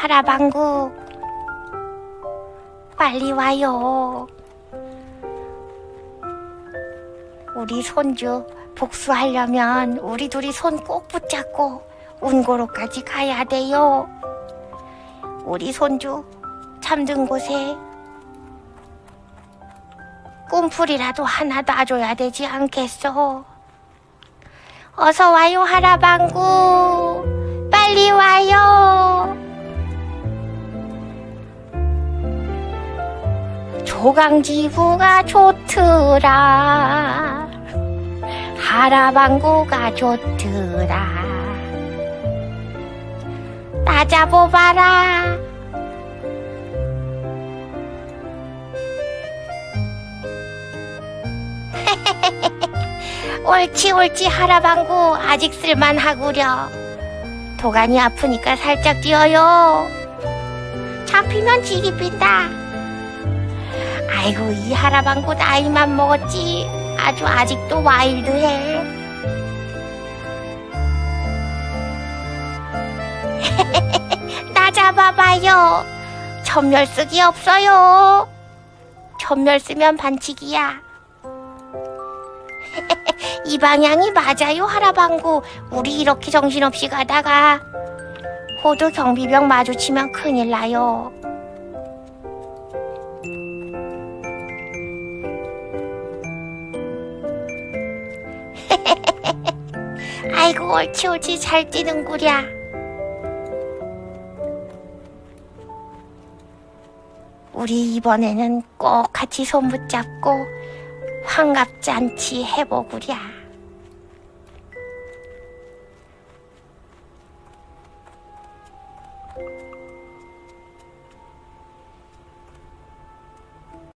하라방구 빨리 와요. 우리 손주 복수하려면 우리 둘이 손 꼭 붙잡고 운고로까지 가야 돼요. 우리 손주 잠든 곳에 꿈풀이라도 하나 놔줘야 되지 않겠어? 어서 와요, 하라방구. 빨리 와요. 조강지구가 좋더라. 하라방구가 좋더라. 따자보봐라. 옳지 옳지 하라방구 아직 쓸만하구려 도간이 아프니까 살짝 뛰어요 잡히면 지기 빈다 아이고 이 하라방구 나이만 먹었지. 아주 아직도 와일드해. 나 잡아봐요. 천멸 쓰기 없어요. 천멸 쓰면 반칙이야. 이 방향이 맞아요, 하라방구. 우리 이렇게 정신없이 가다가. 호두 경비병 마주치면 큰일 나요. 아이고, 옳지, 옳지, 잘 뛰는구랴. 우리 이번에는 꼭 같이 손 붙잡고 환갑잔치 해보구랴.